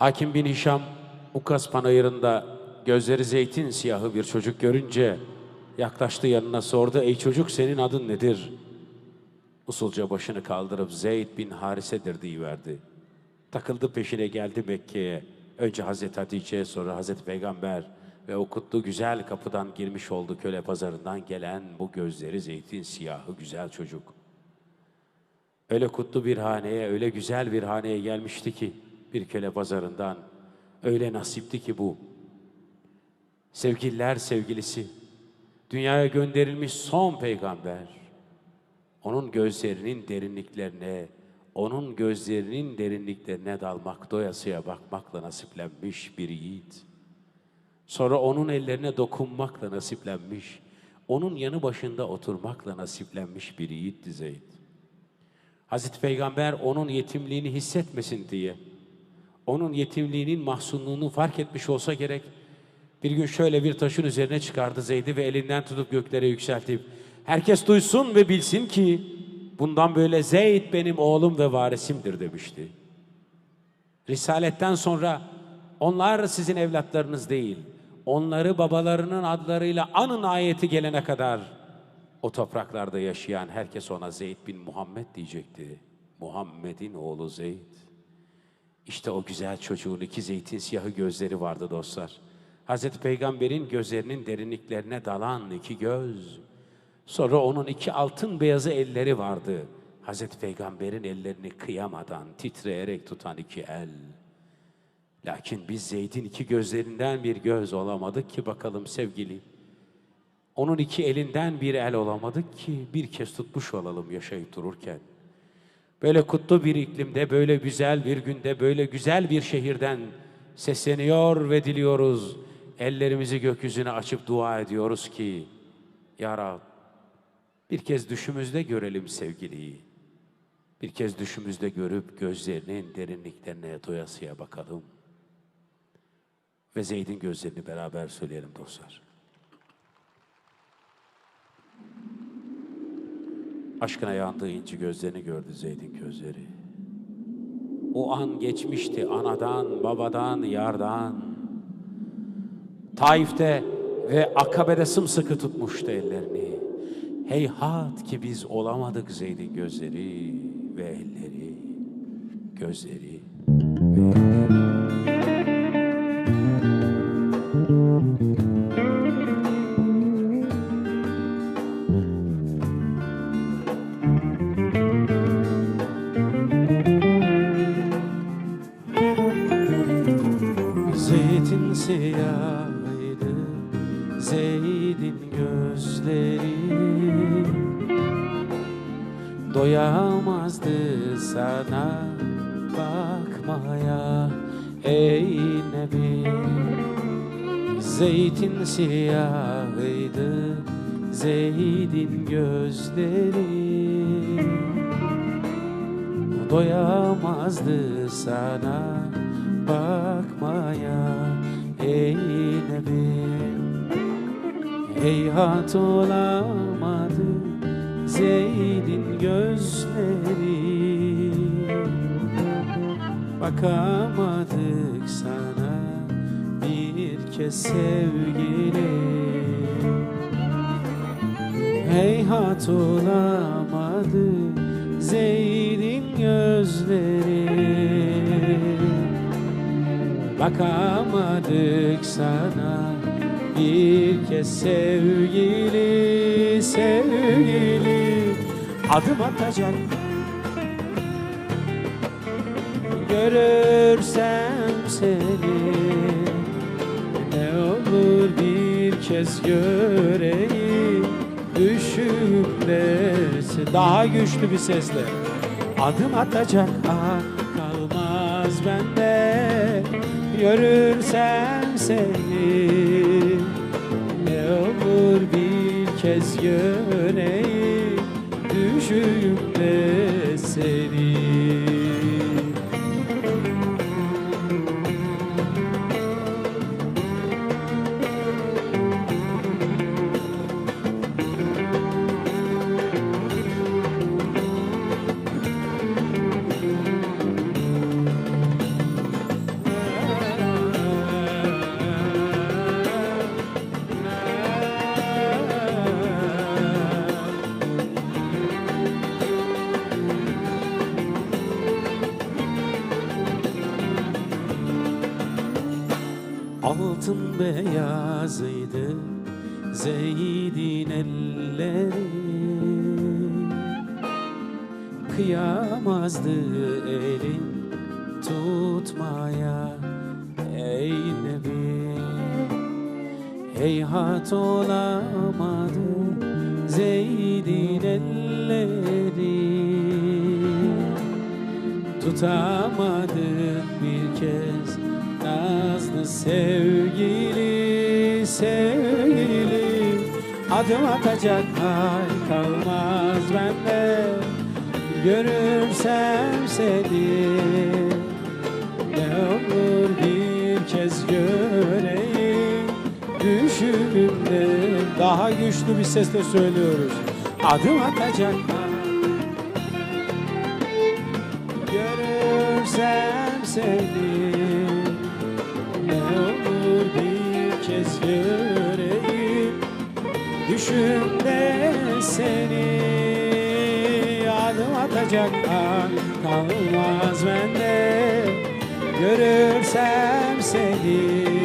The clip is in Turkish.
Hakim bin Hişam Ukas panayırında gözleri zeytin siyahı bir çocuk görünce yaklaştı yanına sordu. Ey çocuk senin adın nedir? Usulca başını kaldırıp Zeyd bin Harise'dir deyiverdi. Takıldı peşine geldi Mekke'ye. Önce Hazreti Hatice sonra Hazreti Peygamber ve o kutlu güzel kapıdan girmiş oldu köle pazarından gelen bu gözleri zeytin siyahı güzel çocuk. Öyle kutlu bir haneye, öyle güzel bir haneye gelmişti ki bir köle pazarından. Öyle nasipti ki bu. Sevgililer sevgilisi, dünyaya gönderilmiş son peygamber. Onun gözlerinin derinliklerine, onun gözlerinin derinliklerine dalmak, doyasıya bakmakla nasiplenmiş bir yiğit. Sonra onun ellerine dokunmakla nasiplenmiş, onun yanı başında oturmakla nasiplenmiş bir yiğitti Zeyd. Hazreti Peygamber onun yetimliğini hissetmesin diye, onun yetimliğinin mahzunluğunu fark etmiş olsa gerek, bir gün şöyle bir taşın üzerine çıkardı Zeyd'i ve elinden tutup göklere yükseltip, herkes duysun ve bilsin ki, bundan böyle Zeyd benim oğlum ve varisimdir demişti. Risaletten sonra onlar sizin evlatlarınız değil, onları babalarının adlarıyla anın ayeti gelene kadar o topraklarda yaşayan herkes ona Zeyd bin Muhammed diyecekti. Muhammed'in oğlu Zeyd. İşte o güzel çocuğun iki zeytin siyahı gözleri vardı dostlar. Hazreti Peygamber'in gözlerinin derinliklerine dalan iki göz. Sonra onun iki altın beyazı elleri vardı. Hazreti Peygamber'in ellerini kıyamadan titreyerek tutan iki el. Lakin biz Zeyd'in iki gözlerinden bir göz olamadık ki bakalım sevgili. Onun iki elinden bir el olamadık ki bir kez tutmuş olalım yaşayıp dururken. Böyle kutlu bir iklimde, böyle güzel bir günde, böyle güzel bir şehirden sesleniyor ve diliyoruz. Ellerimizi gökyüzüne açıp dua ediyoruz ki, Ya Rab, bir kez düşümüzde görelim sevgiliyi. Bir kez düşümüzde görüp gözlerinin derinliklerine doyasıya bakalım. Ve Zeyd'in gözlerini beraber söyleyelim dostlar. Aşkına yandığı inci gözlerini gördü Zeyd'in gözleri. O an geçmişti anadan, babadan, yardan. Taif'te ve Akabe'de sımsıkı tutmuştu ellerini. Heyhat ki biz olamadık Zeyd'in gözleri ve elleri, gözleri ve elleri. Siyahıydı Zeyd'in gözleri. Doyamazdı sana bakmaya ey Nebi. Zeytin siyahıydı Zeyd'in gözleri. Doyamazdı sana bakmaya Heyhat olamadı Zeyd'in gözleri. Bakamadık sana bir kez sevgili. Heyhat olamadı Zeyd'in gözleri. Bakamadık sana bir kez sevgili sevgili Adım atacak Görürsem seni Ne olur bir kez göreyim. Düşümdesin Daha güçlü bir sesle. Adım atacak ah kalmaz bende. Görürsem seni bir kez göreyim Düşümde seni Altın beyazıydı Zeyd'in elleri. Kıyamazdı elin tutmaya Ey Nebi. Heyhat olamadı Zeyd'in elleri Tutamadık bir kez. Nazlı sevgili sevgili. Adım atacak hal kalmaz bende. Görürsem seni. Ne olur bir kez göreyim. Düşümde Daha güçlü bir sesle söylüyoruz. Adım atacak hal seni Ne olur bir kez göreyim Düşümde seni. Adım atacak an kalmaz bende Görürsem seni